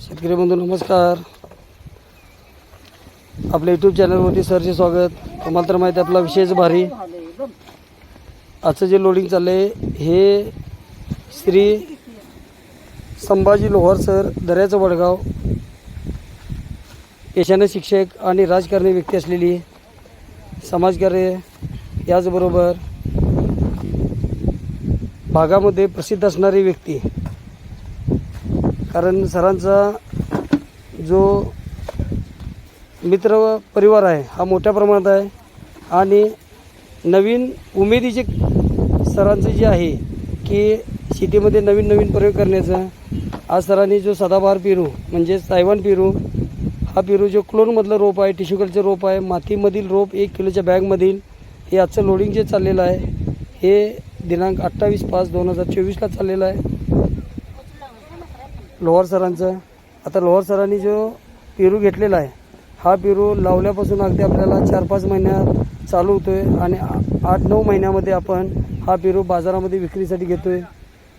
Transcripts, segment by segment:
शेतकरी बंधू नमस्कार. आपल्या यूट्यूब चॅनलवरती सरचे स्वागत. तुम्हाला तर माहिती आहे आपला विशेष भारी. आजचं जे लोडिंग चाललं आहे हे श्री संभाजी लोहार सर दर्याचं वडगाव. पेशाने शिक्षक आणि राजकारणी व्यक्ती असलेली समाजकार्य याचबरोबर भागामध्ये प्रसिद्ध असणारी व्यक्ती. कारण सरांचा जो मित्र परिवार आहे हा मोठ्या प्रमाणात आहे. आणि नवीन उमेदीचे सरांचं जे आहे की शेतीमध्ये नवीन नवीन प्रयोग करण्याचं आज सरांनी जो सदाबहार पेरू म्हणजेच सायवान पेरू हा पेरू जो क्लोनमधलं रोप आहे टिश्यू कल्चर रोप आहे मातीमधील रोप एक किलोच्या बॅगमधील हे आजचं लोडिंग जे चाललेलं आहे हे दिनांक अठ्ठावीस पाच दोन हजार चोवीसला चाललेलं आहे. लोहार सरांचं. आता लोहार सरांनी जो पेरू घेतलेला आहे हा पेरू लावल्यापासून अगदी आपल्याला चार पाच महिन्यात चालू होतो आहे आणि आठ नऊ महिन्यामध्ये आपण हा पेरू बाजारामध्ये विक्रीसाठी घेतो आहे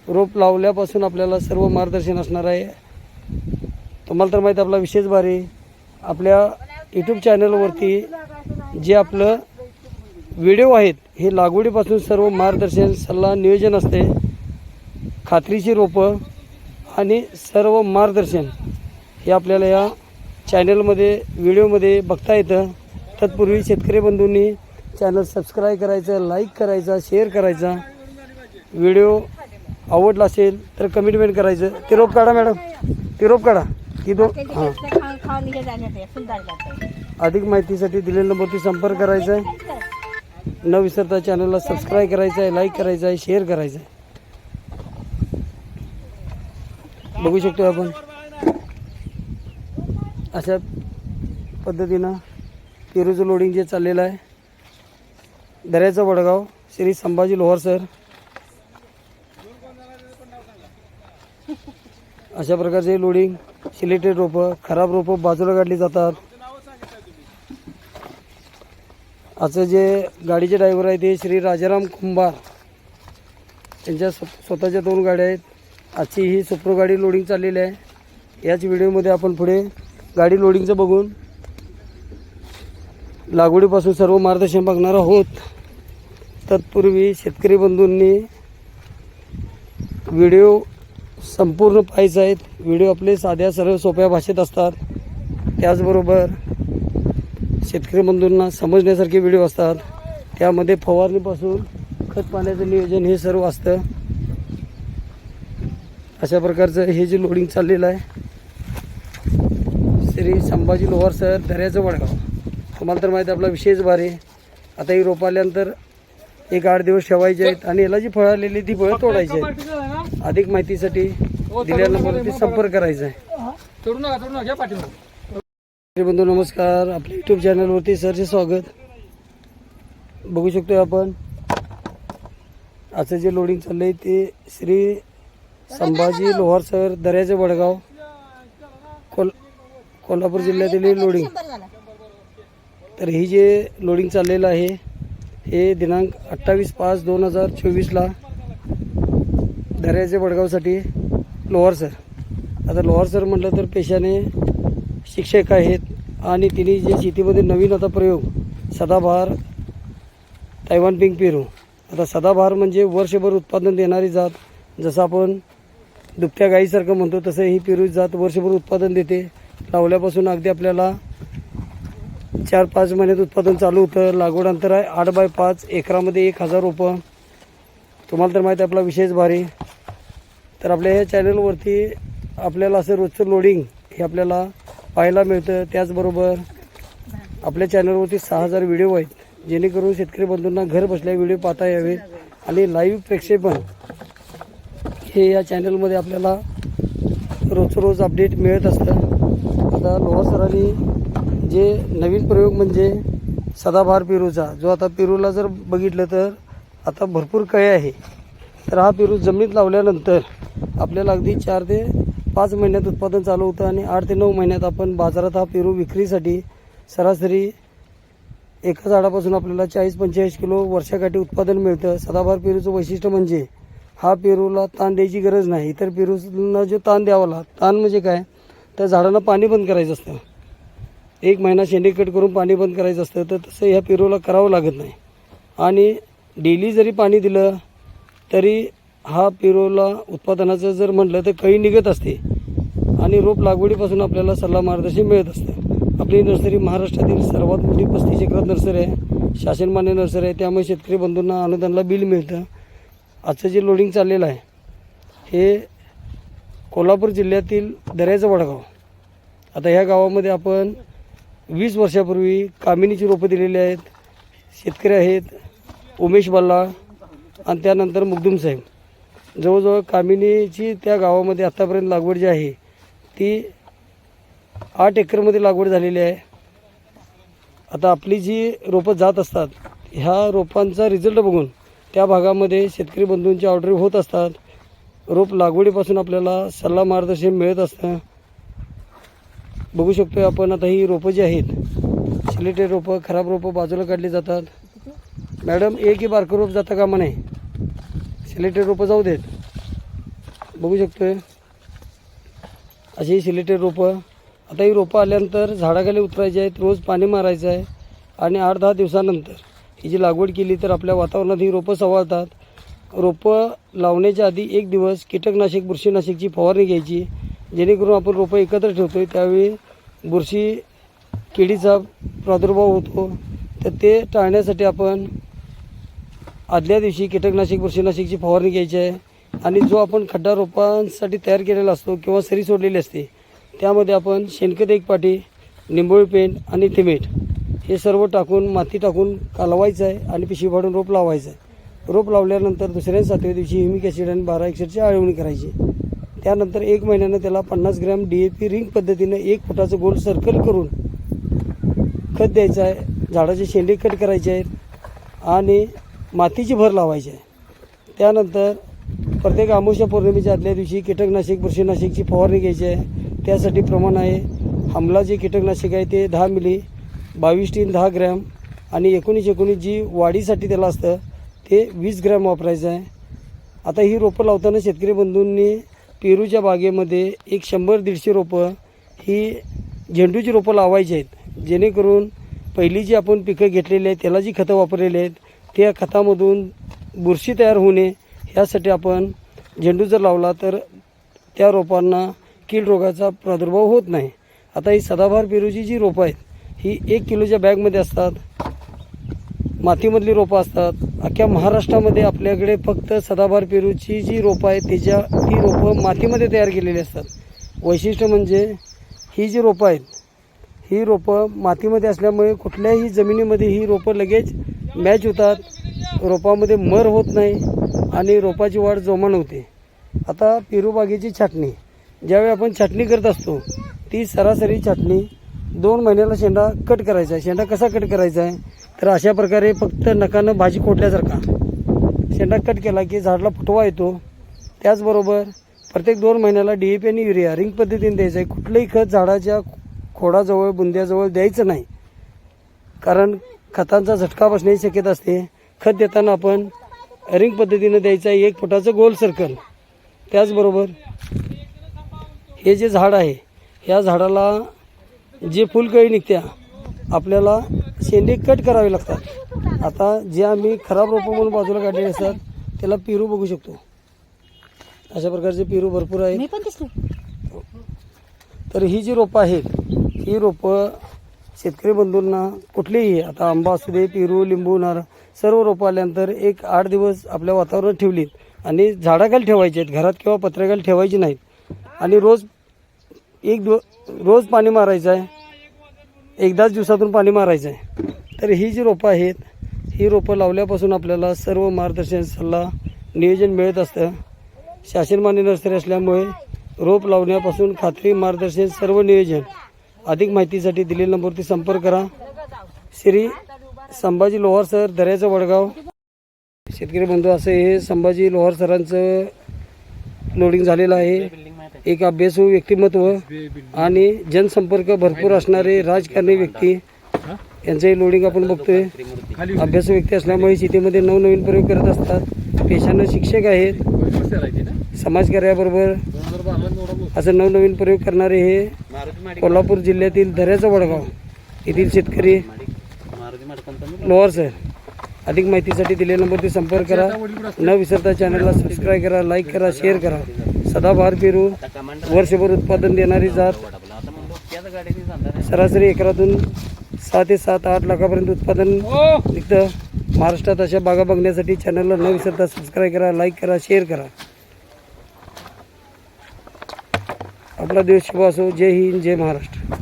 रोप लावल्यापासून आपल्याला सर्व मार्गदर्शन असणार आहे. तुम्हाला तर माहीत आपला विशेष भारी आपल्या यूट्यूब चॅनलवरती जे आपलं व्हिडिओ आहेत हे लागवडीपासून सर्व मार्गदर्शन सल्ला नियोजन असते. खात्रीची रोपं आणि सर्व मार्गदर्शन हे आपल्याला या चॅनलमध्ये व्हिडिओमध्ये बघता येतं. तत्पूर्वी शेतकरी बंधूंनी चॅनल सबस्क्राईब करायचं लाईक करायचा शेअर करायचा. व्हिडिओ आवडला असेल तर कमेंटमेंट करायचं. ते रोप काढा मॅडम. ते रोप काढा. ती दो हां. अधिक माहितीसाठी दिलेल्या नंबरवरती संपर्क करायचा. आहे न विसरता चॅनलला सबस्क्राईब करायचं आहे लाईक करायचं आहे शेअर करायचं आहे बघू शकतो आपण. अशा पद्धतीनं पेरूचं लोडिंग जे चाललेलं आहे. दर्याचं वडगाव श्री संभाजी लोहार सर. अशा प्रकारचे लोडिंग सिलेक्टेड रोपं खराब रोपं बाजूला काढली जातात. आजचं जे गाडीचे ड्रायव्हर आहे ते श्री राजाराम कुंभार. त्यांच्या स्वतःच्या दोन गाड्या आहेत. आजची ही सुप्रो गाडी लोडिंग चाललेली आहे. याच व्हिडिओमध्ये आपण पुढे गाडी लोडिंगचं बघून लागवडीपासून सर्व मार्गदर्शन बघणार आहोत. तत्पूर्वी शेतकरी बंधूंनी व्हिडिओ संपूर्ण पाहायचा आहेत व्हिडिओ आपले साध्या सरळ सोप्या भाषेत असतात. त्याचबरोबर शेतकरी बंधूंना समजण्यासारखे व्हिडिओ असतात. त्यामध्ये फवारणीपासून खत पाण्याचं नियोजन हे सर्व असतं. अशा प्रकारचं हे जे लोडिंग चाललेलं आहे श्री संभाजी लोहार सर दर्याचं वडगाव. तुम्हाला तर माहिती आहे आपला विशेष भारी आता ही रोप आल्यानंतर एक आठ दिवस ठेवायचे आहेत आणि याला जी फळं आलेली ती फळं तोडायची आहेत. अधिक माहितीसाठी दिलेल्या नंबरवरती संपर्क करायचा आहे. बंधू नमस्कार. आपल्या यूट्यूब चॅनलवरती सरचे स्वागत. बघू शकतो आपण आजचं जे लोडिंग चाललं आहे ते श्री संभाजी लोहार सर दर्याचे वडगाव कोल कोल्हापूर जिल्ह्यातील हे लोडिंग तर ही जे लोडिंग चाललेलं आहे हे दिनांक अठ्ठावीस पाच दोन हजार चोवीसला दर्याचे वडगावसाठी लोहार सर. आता लोहार सर म्हटलं तर पेशाने शिक्षक आहेत आणि तिने जे शेतीमध्ये नवीन आता प्रयोग सदाबहार तैवान पिंक पेरू. आता सदाबहार म्हणजे वर्षभर उत्पादन देणारी जात जसं आपण दुभत्या गाईसारखं म्हणतो तसं ही पेरू जात वर्षभर उत्पादन देते. लावल्यापासून अगदी आपल्याला चार पाच महिन्यात उत्पादन चालू होतं. लागवड अंतर आहे आठ बाय पाच एकरामध्ये एक हजार रोपं. तुम्हाला तर माहिती आहे आपला विशेष भारी. तर आपल्या ह्या चॅनलवरती आपल्याला असं रोजचं लोडिंग हे आपल्याला पाहायला मिळतं. त्याचबरोबर आपल्या चॅनलवरती सहा हजार व्हिडिओ आहेत. जेणेकरून शेतकरी बंधूंना घर बसल्या व्हिडिओ पाहता यावेत आणि लाईव्ह प्रेक्षेपण हे या चॅनलमध्ये आपल्याला रोज रोज अपडेट मिळत असतं. आता लोहा सरांनी जे नवीन प्रयोग म्हणजे सदाबहार पेरूचा जो आता पेरूला जर बघितलं तर आता भरपूर कळे आहे. तर हा पेरू जमिनीत लावल्यानंतर आपल्याला अगदी चार ते पाच महिन्यात उत्पादन चालू होतं आणि आठ ते नऊ महिन्यात आपण बाजारात हा पेरू विक्रीसाठी सरासरी एका झाडापासून आपल्याला चाळीस पंचेचाळीस किलो वर्षाकाठी उत्पादन मिळतं. सदाबहार पेरूचं वैशिष्ट्य म्हणजे हा पेरूला ताण द्यायची गरज नाही. इतर पेरूला जो ताण द्यावा लागतो ताण म्हणजे काय? तर झाडांना पाणी बंद करायचं असतं. एक महिना शेंडे कट करून पाणी बंद करायचं असतं तर तसं ह्या पेरूला करावं लागत नाही. आणि डेली जरी पाणी दिलं तरी हा पेरूला उत्पादनाचं जर म्हटलं तर कळी निघत असते. आणि रोप लागवडीपासून आपल्याला सल्ला मार्गदर्शन मिळत असतं. आपली नर्सरी महाराष्ट्रातील सर्वात मोठी पस्तीस एकरात नर्सरी आहे. शासनमान्य नर्सरी आहे. त्यामुळे शेतकरी बंधूंना अनुदानला बिल मिळतं. आजचं जे लोडिंग चाललेलं आहे हे कोल्हापूर जिल्ह्यातील दर्याचं वडगाव. आता ह्या गावामध्ये आपण वीस वर्षापूर्वी कामिनीची रोपं दिलेली आहेत. शेतकरी आहेत उमेश बल्ला आणि त्यानंतर मुग्दुम साहेब. जवळजवळ कामिनीची त्या गावामध्ये आत्तापर्यंत लागवड जी आहे ती आठ एकरमध्ये लागवड झालेली आहे. आता आपली जी रोपं जात असतात ह्या रोपांचा रिझल्ट बघून त्या भागामध्ये शेतकरी बंधूंची ऑर्डर होत असतात. रोप लागवडीपासून आपल्याला सल्ला मार्गदर्शन मिळत असतं. बघू शकतोय आपण आता ही रोपं जी आहेत सिलेटेड रोपं खराब रोपं बाजूला काढली जातात. मॅडम एक ही बारकं रोप जाता कामा नाही सिलेटेड रोपं जाऊ देत. बघू शकतोय. अशी सिलेटेड रोपं. आता ही रोपं आल्यानंतर झाडाखाली उतरायची आहेत रोज पाणी मारायचं आहे. आणि आठ दहा दिवसानंतर याची लागवड केली तर आपल्या वातावरणात ही रोपं सवाळतात रोपं लावण्याच्या आधी एक दिवस कीटकनाशक बुरशीनाशकची फवारणी घ्यायची. जेणेकरून आपण रोपं एकत्र ठेवतो आहे त्यावेळी बुरशी किडीचा प्रादुर्भाव होतो. तर ते टाळण्यासाठी आपण आदल्या दिवशी कीटकनाशक बुरशीनाशकची फवारणी घ्यायची आहे. आणि जो आपण खड्डा रोपांसाठी तयार केलेला असतो किंवा सरी सोडलेली असते त्यामध्ये आपण शेणखत एक पाटी निंबोळी पेंट आणि थिमेट हे सर्व टाकून माती टाकून कालवायचं आहे आणि पिशवी फाडून रोप लावायचं आहे. रोप लावल्यानंतर दुसऱ्या सातव्या दिवशी हिमिक ॲसिड आणि बारा एक्सिडची आळवणी करायची. त्यानंतर एक महिन्यानं त्याला पन्नास gram D A P ring पद्धतीनं एक फुटाचं गोल सर्कल करून खत द्यायचं आहे. झाडाचे शेंडे कट करायचे आहेत आणि मातीची भर लावायची आहे. त्यानंतर प्रत्येक अमावस्या पौर्णिमेच्या आदल्या दिवशी कीटकनाशक बुरशीनाशकची फवारणी घ्यायची आहे. त्यासाठी प्रमाण आहे हमला जे कीटकनाशक आहे ते दहा मिली बावीस टीन दहा ग्रॅम आणि एकोणीस एकोणीस जी वाढीसाठी त्याला असतं ते वीस ग्रॅम वापरायचं आहे. आता ही रोपं लावताना शेतकरी बंधूंनी पेरूच्या बागेमध्ये एक शंभर दीडशे रोपं ही झेंडूची रोपं लावायची आहेत. जेणेकरून पहिली जी आपण पिकं घेतलेली आहेत त्याला जी खतं वापरलेली आहेत त्या खतामधून बुरशी तयार होणे ह्यासाठी आपण झेंडू जर लावला तर त्या रोपांना कीड रोगाचा प्रादुर्भाव होत नाही. आता ही सदाबहार पेरूची जी रोपं आहेत ही एक किलोच्या बॅगमध्ये असतात. मातीमधली रोपं असतात. अख्ख्या महाराष्ट्रामध्ये आपल्याकडे फक्त सदाभार पेरूची जी रोपं आहेत त्याच्या ती रोपं मातीमध्ये तयार केलेली असतात. वैशिष्ट्य म्हणजे ही जी रोपं आहेत ही रोपं मातीमध्ये असल्यामुळे कुठल्याही जमिनीमध्ये ही रोपं लगेच मॅच होतात. रोपामध्ये मर होत नाही आणि रोपाची वाढ जोमान होते. आता पेरू बागेची छाटणी. ज्यावेळी आपण छाटणी करत असतो ती सरासरी छाटणी दोन महिन्याला शेंडा कट करायचा आहे. शेंडा कसा कट करायचा आहे? तर अशा प्रकारे फक्त नकानं भाजी खोटल्यासारखा शेंडा कट केला की झाडला फुटवा येतो. त्याचबरोबर प्रत्येक दोन महिन्याला डी ए पी आणि युरिया रिंग पद्धतीने द्यायचं आहे. कुठलंही खत झाडाच्या खोडाजवळ बुंद्याजवळ द्यायचं नाही. कारण खतांचा झटका बसण्याची शक्यता असते. खत देताना आपण रिंग पद्धतीनं द्यायचं आहे. एक फुटाचं गोल सर्कल. त्याचबरोबर हे जे झाड आहे ह्या झाडाला जे फुलकळी निघत्या आपल्याला शेंडे कट करावे लागतात. आता जे आम्ही खराब रोपं म्हणून बाजूला काढलेले असतात त्याला पेरू बघू शकतो. अशा प्रकारचे पेरू भरपूर आहेत. दिसलो. तर ही जी रोपं आहेत ही रोपं शेतकरी बंधूंना कुठलीही आता आंबा असू दे पेरू लिंबू नारळ सर्व रोपं आल्यानंतर एक आठ दिवस आपल्या वातावरणात ठेवलीत. आणि झाडाखाली ठेवायची आहेत घरात किंवा पत्र्याखाली ठेवायची नाहीत. आणि रोज एक दो रोज पाणी मारायचं आहे. एकदाच दिवसातून पाणी मारायचं आहे. तर ही जी रोपं आहेत ही रोपं लावल्यापासून आपल्याला सर्व मार्गदर्शन सल्ला नियोजन मिळत असतं. शासनमान्य नर्सरी असल्यामुळे रोप लावण्यापासून खात्री मार्गदर्शन सर्व नियोजन. अधिक माहितीसाठी दिलेल्या नंबरवरती संपर्क करा. श्री संभाजी लोहार सर दर्याचं वडगाव. शेतकरी बंधू असं हे संभाजी लोहार सरांचं लोडिंग झालेलं आहे. एक अभ्यासू व्यक्तिमत्व आणि जनसंपर्क भरपूर असणारे राजकारणी व्यक्ती. यांचंही लोडिंग आपण बघतोय. अभ्यासू व्यक्ती असल्यामुळे शेतीमध्ये नवनवीन प्रयोग करत असतात. पेशानं शिक्षक आहेत. समाजकार्याबरोबर असं नवनवीन प्रयोग करणारे हे कोल्हापूर जिल्ह्यातील दऱ्याचं वडगाव येथील शेतकरी. लोअर सर अधिक माहितीसाठी दिलेल्या नंबरती संपर्क करा. न विसरता चॅनलला सबस्क्राईब करा लाईक करा शेअर करा. सदाबहार पेरू वर्षभर उत्पादन देणारी जात. सरासरी एकरातून सहा ते सात आठ लाखापर्यंत उत्पादन निघतं महाराष्ट्रात अशा बागा बघण्यासाठी चॅनलला न विसरता सबस्क्राईब करा लाईक करा शेअर करा. आपला दिवस शुभ असो. जय हिंद जय महाराष्ट्र.